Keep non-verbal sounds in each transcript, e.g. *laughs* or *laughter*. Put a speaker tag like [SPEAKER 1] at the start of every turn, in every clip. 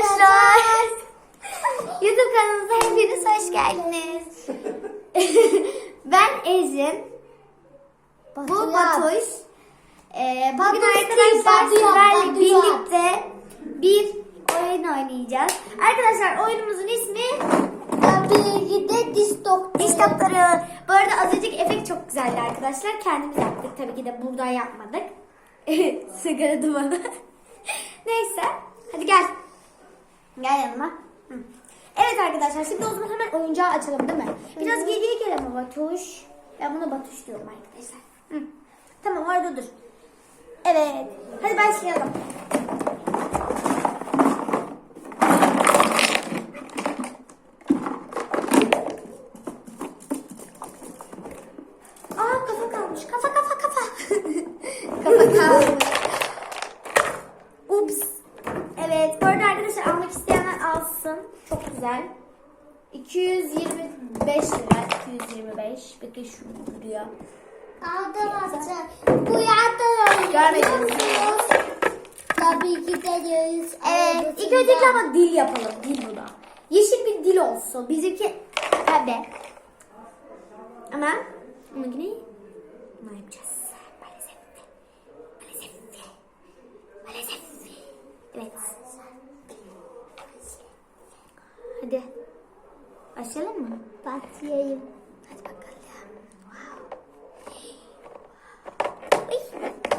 [SPEAKER 1] arkadaşlar. YouTube kanalımıza hepiniz hoş geldiniz. *laughs* ben Ejin. Bu Batuş. Ee, bugün arkadaşlar sizlerle birlikte bir oyun oynayacağız. Arkadaşlar oyunumuzun ismi
[SPEAKER 2] Tabii ki de diş doktoru.
[SPEAKER 1] Diş Doktoru. Bu arada az önceki efekt çok güzeldi arkadaşlar. Kendimiz yaptık. Tabii ki de buradan yapmadık. *laughs* Sigara dumanı. *laughs* Neyse. Hadi gel. Gel yanıma. Hı. Evet arkadaşlar şimdi o zaman hemen oyuncağı açalım değil mi? Biraz geriye gel ama Batuş. Ben buna Batuş diyorum arkadaşlar. Hı. Tamam orada dur. Evet. Hadi başlayalım. Aa kafa kalmış. Kafa kafa kafa. kafa kalmış. Ups. Evet. Bu arada arkadaşlar almak isteyenler alsın. Çok güzel. 225 lira. 225. Bakın şu duruyor.
[SPEAKER 2] Arkadaşlar bu yanda
[SPEAKER 1] mi?
[SPEAKER 2] Tabii ki de yüz.
[SPEAKER 1] Evet. ilk öncelikle ama dil yapalım. Dil bu da. Yeşil bir dil olsun. Bizimki pembe. Ama ama yine ne yapacağız? Maalesef. Maalesef. Maalesef. Evet. Hadi. Başlayalım mı?
[SPEAKER 2] Başlayayım.
[SPEAKER 1] Hadi bakalım. Wow. Ay,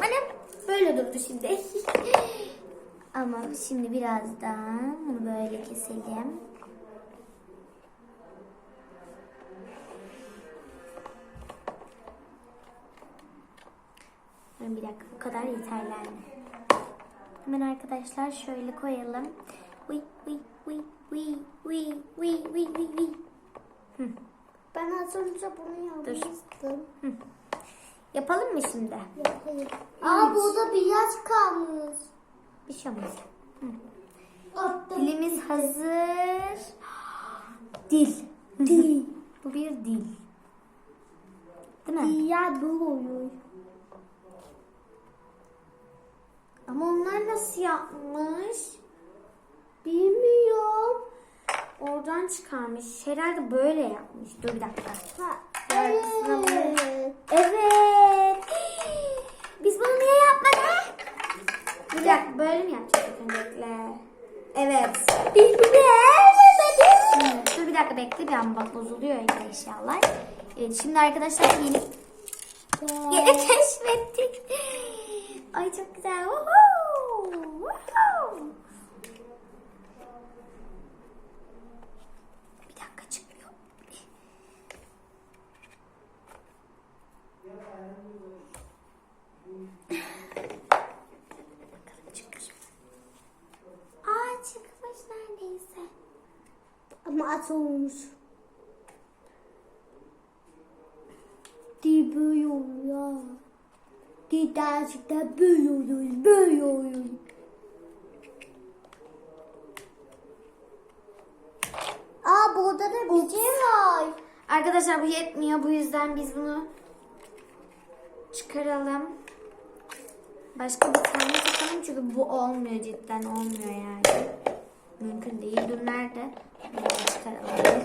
[SPEAKER 1] annem böyle durdu şimdi. *laughs* Ama şimdi birazdan bunu böyle keselim. Bir dakika bu kadar yeterli anne. Hemen arkadaşlar şöyle koyalım. Uy uy uy uy uy uy uy uy uy. Hı.
[SPEAKER 2] Ben az önce bunu yapmıştım.
[SPEAKER 1] Yapalım mı şimdi?
[SPEAKER 2] Yapayım. Aa burada biraz kalmış.
[SPEAKER 1] Bir şey olmaz. Dilimiz hazır. Dil.
[SPEAKER 2] Dil.
[SPEAKER 1] Bu bir dil. Değil mi?
[SPEAKER 2] Ya bu oluyor.
[SPEAKER 1] Ama onlar nasıl yapmış?
[SPEAKER 2] Bilmiyorum.
[SPEAKER 1] Oradan çıkarmış. Herhalde böyle yapmış. Dur bir dakika.
[SPEAKER 2] Ha,
[SPEAKER 1] Evet.
[SPEAKER 2] evet. *gasps*
[SPEAKER 1] Biz bunu niye yapmadık? Bir dakika böyle mi yapacağız öncelikle? Evet.
[SPEAKER 2] Biz bunu
[SPEAKER 1] Evet, Dur bir dakika bekle bir an bak bozuluyor ya eşyalar. Evet şimdi arkadaşlar yeni yeni *laughs* keşfettik. Ay çok güzel. Woohoo! Woohoo! Bir dakika çıkmıyor. Bakalım çıkmış mı? Aa çıkmış neredeyse.
[SPEAKER 2] Ama atılmış. Di büyüyor ya. Di gerçekten büyüyor, büyüyor. Aa burada da bir şey var.
[SPEAKER 1] Arkadaşlar bu yetmiyor. Bu yüzden biz bunu çıkaralım. Başka bir tane takalım çünkü bu olmuyor cidden olmuyor yani. Mümkün değil. Dur nerede? Bunu çıkaralım.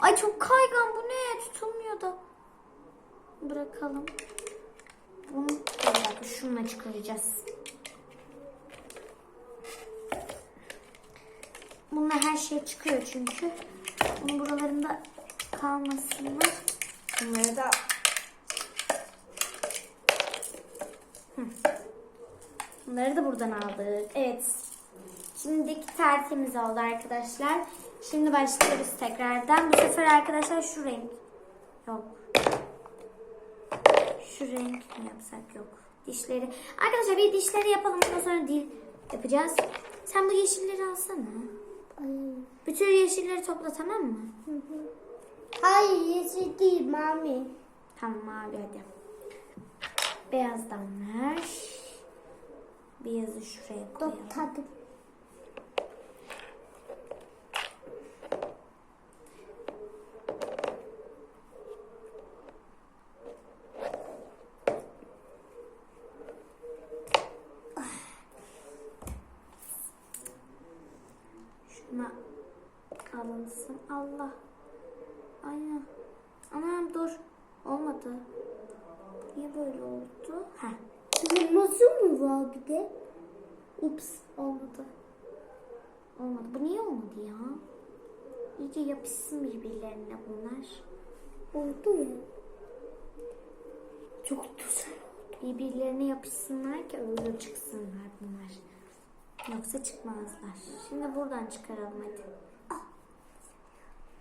[SPEAKER 1] Ay çok kaygan bu ne? Tutulmuyor da. Bırakalım. Bunu bir şununla çıkaracağız. Bununla her şey çıkıyor çünkü. Bunun buralarında kalmasınlar. Bunları da Hı. Bunları da buradan aldık. Evet. Şimdiki tertemiz oldu arkadaşlar. Şimdi başlıyoruz tekrardan. Bu sefer arkadaşlar şu renk. Yok. Şu renk mi yapsak yok. Dişleri. Arkadaşlar bir dişleri yapalım. Ondan sonra dil yapacağız. Sen bu yeşilleri alsana. Bütün yeşilleri topla tamam mı?
[SPEAKER 2] Hayır yeşil değil mami.
[SPEAKER 1] Tamam abi hadi. Beyazdan ver. Beyazı şuraya koyalım.
[SPEAKER 2] Dur tadım.
[SPEAKER 1] Buna alınsın. Allah. Aynen. Anam dur. Olmadı. Niye böyle oldu? Heh.
[SPEAKER 2] Kırmızı mı var bir de?
[SPEAKER 1] Ups olmadı. Olmadı. Bu niye olmadı ya? İyice yapışsın birbirlerine bunlar.
[SPEAKER 2] Oldu ya. Çok güzel.
[SPEAKER 1] Birbirlerine yapışsınlar ki öyle çıksınlar bunlar. Yoksa çıkmazlar. Şimdi buradan çıkaralım hadi.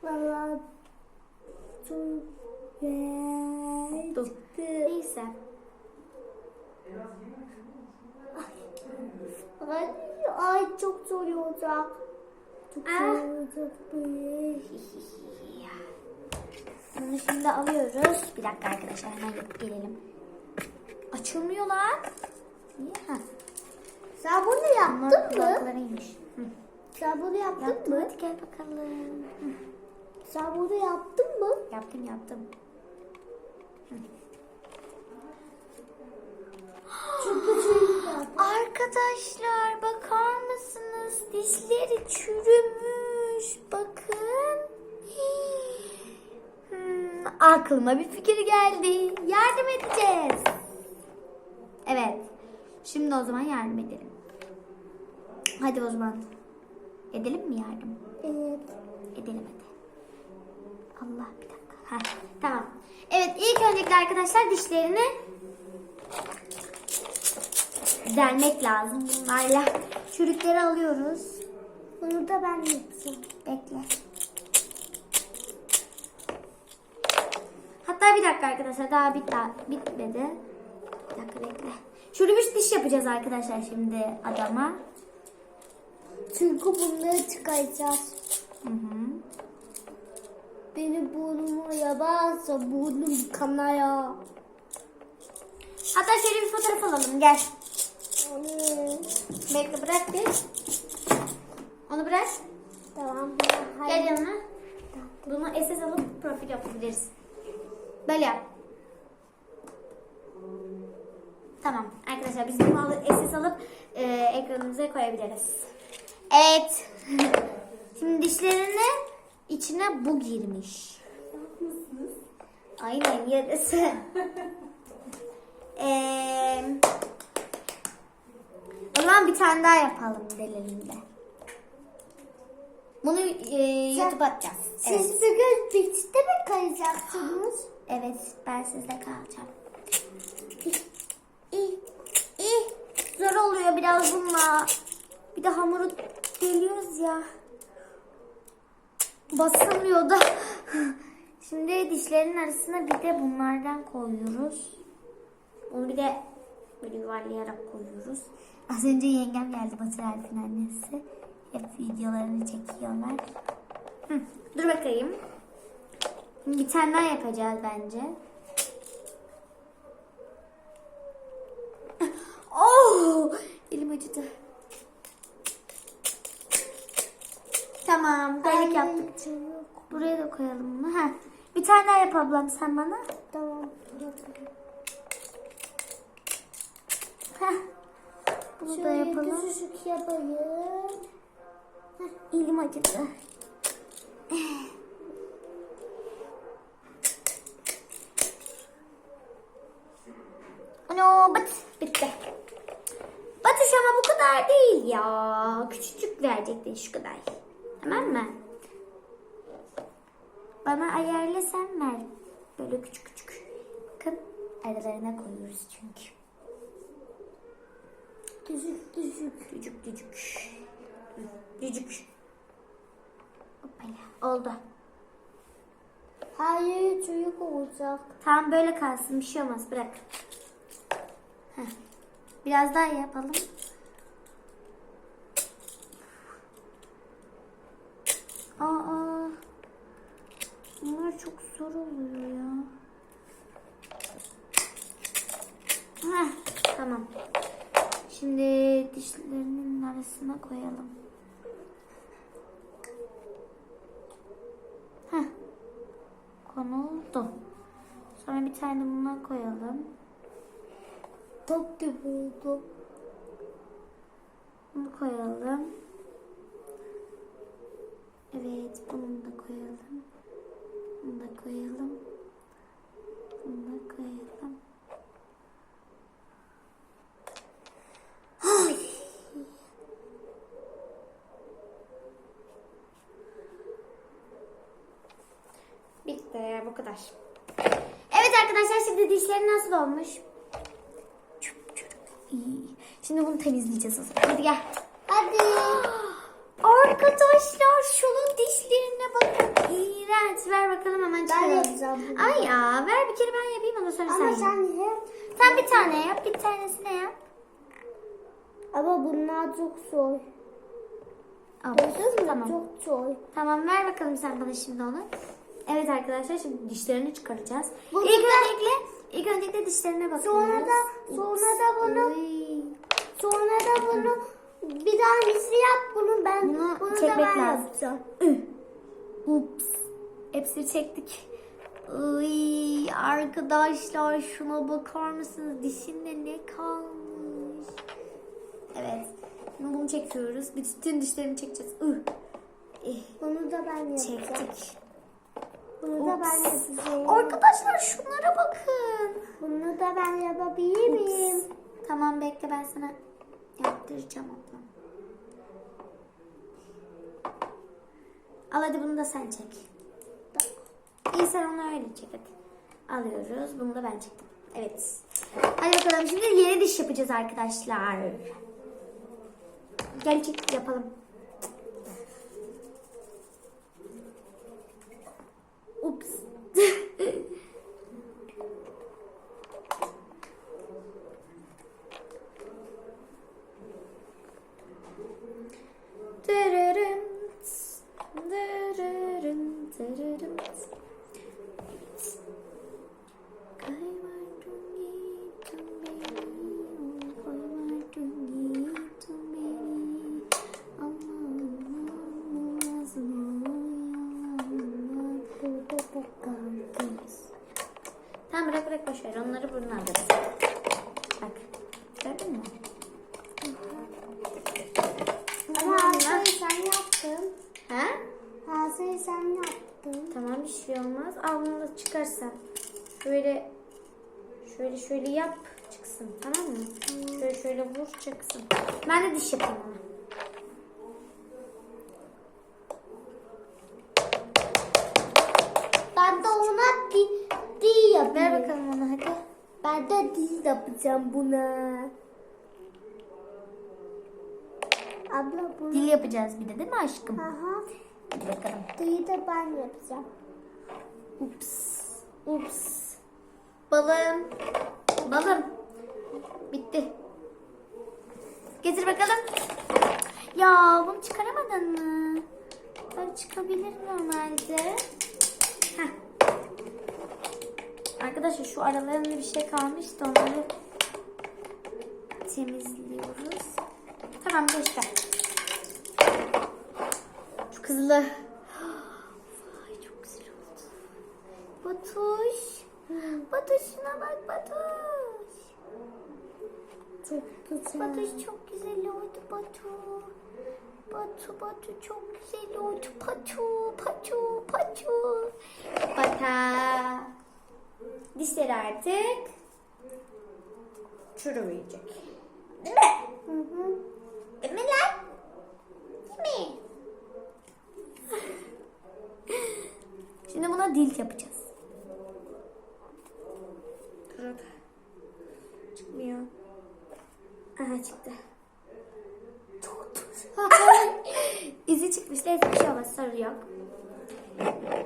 [SPEAKER 2] Valla çok güzel
[SPEAKER 1] Dur.
[SPEAKER 2] çıktı.
[SPEAKER 1] Neyse.
[SPEAKER 2] Ay, ay çok zor olacak. Çok
[SPEAKER 1] Ah.
[SPEAKER 2] zor olacak böyle. *laughs*
[SPEAKER 1] Bunu şimdi alıyoruz. Bir dakika arkadaşlar hemen yapıp gelelim. Açılmıyor lan. Niye? Ha.
[SPEAKER 2] Sen bunu
[SPEAKER 1] Bunlar
[SPEAKER 2] yaptın mı?
[SPEAKER 1] kulaklarıymış. Hı.
[SPEAKER 2] Sen bunu yaptın
[SPEAKER 1] Yaptım
[SPEAKER 2] mı?
[SPEAKER 1] hadi gel bakalım.
[SPEAKER 2] Sen bunu yaptın mı?
[SPEAKER 1] Yaptım yaptım. Arkadaşlar bakar mısınız? Dişleri çürümüş. Bakın. Hmm, aklıma bir fikir geldi. Yardım edeceğiz. Evet. Şimdi o zaman yardım edelim. Hadi o zaman. Edelim mi yardım?
[SPEAKER 2] Evet.
[SPEAKER 1] Edelim hadi. Allah bir dakika. Heh, tamam. Evet ilk öncelikle arkadaşlar dişlerini delmek lazım bunlarla. Çürükleri alıyoruz.
[SPEAKER 2] Bunu da ben yapacağım.
[SPEAKER 1] Bekle. Hatta bir dakika arkadaşlar daha bit bitmedi. Bir dakika bekle. Çürümüş diş yapacağız arkadaşlar şimdi adama.
[SPEAKER 2] Çünkü bunları çıkaracağız.
[SPEAKER 1] Hı hı.
[SPEAKER 2] Benim burnumu yaparsa burnum kanaya.
[SPEAKER 1] Hatta şöyle bir fotoğraf alalım gel.
[SPEAKER 2] Anne.
[SPEAKER 1] Bekle bırak bir. Onu bırak.
[SPEAKER 2] Tamam.
[SPEAKER 1] Gel yanına. Bunu SS alıp profil yapabiliriz. Böyle yap. Tamam arkadaşlar biz bunu alıp SS alıp e, ekranımıza koyabiliriz. Evet. *laughs* Şimdi dişlerine içine bu girmiş. Aynen yarısı. *laughs* Eee o zaman bir tane daha yapalım delilinde. Bunu e, YouTube'a atacağız. Evet.
[SPEAKER 2] Siz bugün birlikte mi kalacaksınız?
[SPEAKER 1] evet, ben sizde kalacağım. İyi, iyi. Zor oluyor biraz bununla. Bir de hamuru deliyoruz ya. Basamıyor da. Şimdi dişlerin arasına bir de bunlardan koyuyoruz. Onu bir de böyle yuvarlayarak koyuyoruz. Az önce yengem geldi Batır annesi. Hep videolarını çekiyorlar. Hı, dur bakayım. Bir tane daha yapacağız bence. Oh! Elim acıdı. Tamam, delik yaptık. Buraya da koyalım bunu. Ha. Bir tane daha yap ablam sen bana.
[SPEAKER 2] Tamam.
[SPEAKER 1] Heh. Bunu da
[SPEAKER 2] Şöyle
[SPEAKER 1] yapalım.
[SPEAKER 2] küçücük yapayım.
[SPEAKER 1] Elim acıdı. Ano bat bitti. Batış ama bu kadar değil ya. Küçücük verecektin şu kadar. Tamam mı? Bana ayarla sen ver. Böyle küçük küçük. Bakın aralarına koyuyoruz çünkü.
[SPEAKER 2] Küçük küçük.
[SPEAKER 1] Cücük cücük. Cücük. Hoppala. Oldu.
[SPEAKER 2] Hayır çocuk olacak.
[SPEAKER 1] Tamam böyle kalsın bir şey olmaz bırak. Heh. Biraz daha yapalım. Aa, bunlar çok zor oluyor ya. Heh, tamam. Şimdi dişlerinin arasına koyalım. Heh. Konuldu. Sonra bir tane buna koyalım.
[SPEAKER 2] Top gibi oldu.
[SPEAKER 1] Bunu koyalım. İşte bu kadar. Evet arkadaşlar şimdi dişleri nasıl olmuş? Şimdi bunu temizleyeceğiz o zaman. Hadi gel.
[SPEAKER 2] Hadi.
[SPEAKER 1] Arkadaşlar şunun dişlerine bakın. İğrenç. Ver bakalım hemen çıkaralım. Ay ya ver bir kere ben yapayım ondan sonra
[SPEAKER 2] Ama
[SPEAKER 1] sen yap.
[SPEAKER 2] sen.
[SPEAKER 1] Sen bir tane yap bir tanesine yap.
[SPEAKER 2] Ama bunlar çok zor. Mü?
[SPEAKER 1] Tamam.
[SPEAKER 2] Çok zor.
[SPEAKER 1] Tamam ver bakalım sen bana şimdi onu. Evet arkadaşlar şimdi dişlerini çıkaracağız.
[SPEAKER 2] Bu
[SPEAKER 1] ilk
[SPEAKER 2] güzel.
[SPEAKER 1] öncelikle ilk öncelikle dişlerine bakıyoruz.
[SPEAKER 2] Sonra da sonra da bunu sonra da bunu bir tanesi yap bunu ben
[SPEAKER 1] Bunu
[SPEAKER 2] bunu da
[SPEAKER 1] çekmek
[SPEAKER 2] ben
[SPEAKER 1] lazım.
[SPEAKER 2] yapacağım.
[SPEAKER 1] Ups. Hepsini çektik. Ay, arkadaşlar şuna bakar mısınız? Dişinde ne kalmış? Evet. Bunu çekiyoruz. Bütün dişlerini çekeceğiz. Eh,
[SPEAKER 2] Bunu da ben yapacağım.
[SPEAKER 1] Çektik.
[SPEAKER 2] Bunu da ben yapacağım.
[SPEAKER 1] Arkadaşlar şunlara bakın.
[SPEAKER 2] Bunu da ben yapabilir miyim?
[SPEAKER 1] Tamam bekle ben sana yaptıracağım onu. Al hadi bunu da sen çek. İyi sen onu öyle çek hadi. Alıyoruz. Bunu da ben çektim. Evet. Hadi bakalım şimdi yeni diş yapacağız arkadaşlar. Gel çek yapalım. Ups. Dırırım, dırırım, şöyle şöyle yap çıksın tamam mı? Şöyle şöyle vur çıksın. Ben de diş yapayım ona.
[SPEAKER 2] Ben de ona di, di yapayım.
[SPEAKER 1] Ver bakalım onu hadi.
[SPEAKER 2] Ben de di yapacağım buna. Abla bunu.
[SPEAKER 1] Dil yapacağız bir de değil mi aşkım?
[SPEAKER 2] Aha.
[SPEAKER 1] Hadi bakalım.
[SPEAKER 2] Diyi de ben yapacağım.
[SPEAKER 1] Ups. Ups. Balım. Balım. Bitti. Getir bakalım. Ya bunu çıkaramadın mı? Ben çıkabilir normalde. Heh. Arkadaşlar şu aralarında bir şey kalmıştı onları temizliyoruz. Tamam geçti. Şu kızılı. Vay çok güzel oldu. Batuş. Batuş şuna bak Batuş.
[SPEAKER 2] Çok güzel.
[SPEAKER 1] Batuş çok güzel oldu Batu. Batu Batu çok güzel oldu Patu Patu Patu. Bata. Dişleri artık çürümeyecek. Değil mi?
[SPEAKER 2] Hı hı.
[SPEAKER 1] Değil mi lan? Değil mi? Şimdi buna dil yapacağız. Dur. Çıkmıyor. Aha çıktı. *laughs* İzi çıkmış. Neyse bir şey olmaz. Sorun yok.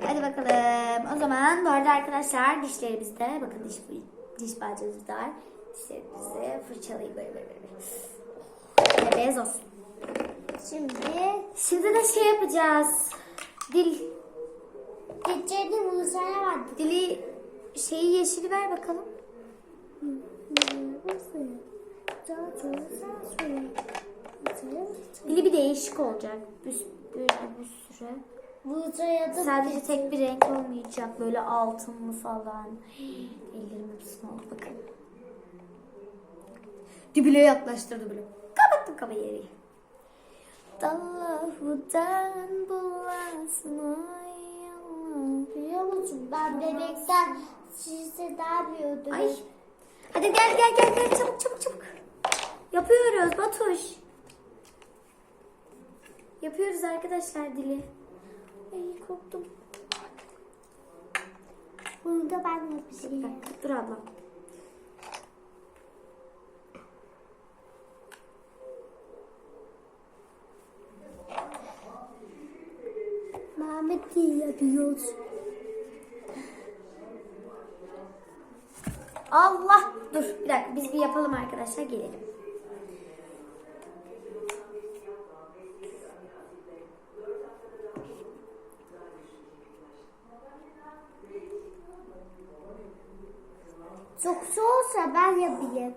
[SPEAKER 1] Hadi bakalım. O zaman bu arada arkadaşlar dişlerimizde bakın diş diş da var. Dişlerimizi fırçalayıp böyle böyle böyle. Böyle beyaz olsun.
[SPEAKER 2] Şimdi
[SPEAKER 1] Şimdi de şey yapacağız. Dil.
[SPEAKER 2] geçelim uzaya var.
[SPEAKER 1] Dili şeyi yeşili ver bakalım. Dili bir değişik olacak. Bir, böyle bir süre.
[SPEAKER 2] Uzaya da
[SPEAKER 1] Sadece tek bir renk olmayacak. Böyle altınlı falan. Ellerim hepsi oldu bakın. Dibile yaklaştırdı bile. Kapattım kamerayı. Dallardan bulasın ay Allah.
[SPEAKER 2] biliyor musun? Ben bebekten sizi daha biliyordum.
[SPEAKER 1] Ay. Hadi gel gel gel gel çabuk çabuk çabuk. Yapıyoruz Batuş. Yapıyoruz arkadaşlar dili. Ay korktum.
[SPEAKER 2] Bunu da ben yapacağım.
[SPEAKER 1] dakika dur ablam.
[SPEAKER 2] Mehmet iyi yapıyoruz.
[SPEAKER 1] Allah dur bir dakika biz bir yapalım arkadaşlar gelelim.
[SPEAKER 2] Çok soğursa ben yapayım.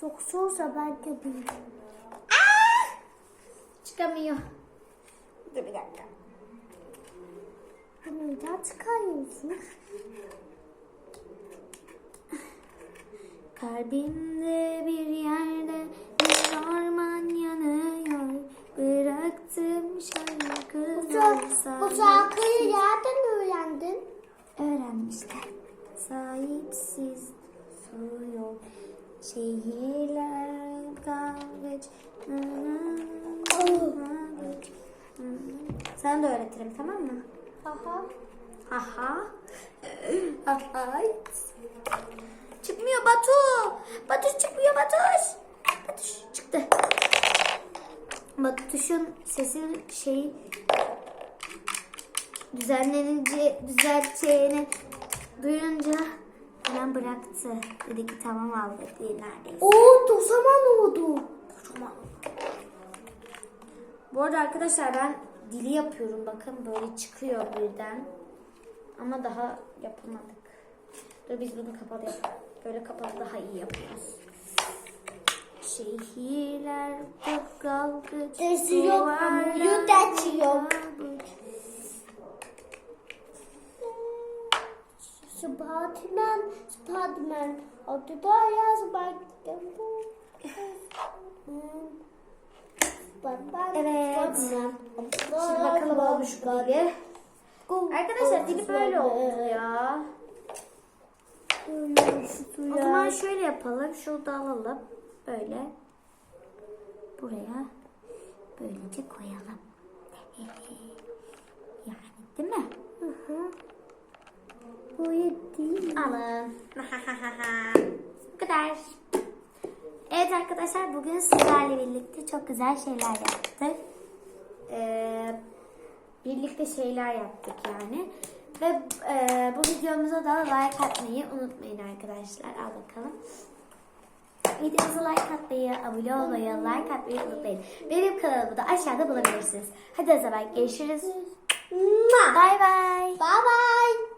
[SPEAKER 2] Çok soğursa ben yapayım.
[SPEAKER 1] Çıkamıyor. Dur bir dakika.
[SPEAKER 2] Neden çıkarıyorsun?
[SPEAKER 1] Kalbimde bir yerde bir orman yanıyor. Bıraktım şarkı.
[SPEAKER 2] Bu, şark- bu şarkıyı nereden öğrendin?
[SPEAKER 1] Öğrenmişler. Sahipsiz su yok. Şehirler kavgaç. Sana da öğretirim tamam mı?
[SPEAKER 2] Aha.
[SPEAKER 1] Aha. *clears throat* Aha. Çıkmıyor Batu. Batu çıkmıyor Batuş. Batuş çıktı. Batuş'un sesin şey düzenlenince düzelteceğini duyunca hemen bıraktı. Dedi ki tamam aldık diye neredeyse.
[SPEAKER 2] Oo tosaman oldu.
[SPEAKER 1] Tamam. Bu arada arkadaşlar ben dili yapıyorum. Bakın böyle çıkıyor birden. Ama daha yapamadık. Dur biz bunu kapalı yapalım. Böyle kapalı daha iyi yapıyoruz. Şehirler çok kalkıç.
[SPEAKER 2] Sesi yok ama yudacı yok. Spiderman, Spiderman. Adı da yazmak bu. Spiderman,
[SPEAKER 1] Evet. Şimdi bakalım olmuş mu dili. Arkadaşlar dili böyle oldu ya. O zaman şöyle yapalım. Şurada alalım. Böyle. Buraya böylece koyalım. Yani değil mi?
[SPEAKER 2] Bu değil.
[SPEAKER 1] Alın. *laughs* Bu kadar. Evet arkadaşlar bugün sizlerle birlikte çok güzel şeyler yaptık. Ee, birlikte şeyler yaptık yani. Ve e, bu videomuza da like atmayı unutmayın arkadaşlar. Al bakalım. Videomuza like atmayı, abone olmayı, like atmayı unutmayın. Benim kanalımı da aşağıda bulabilirsiniz. Hadi o zaman görüşürüz. Bye bye.
[SPEAKER 2] Bye bye.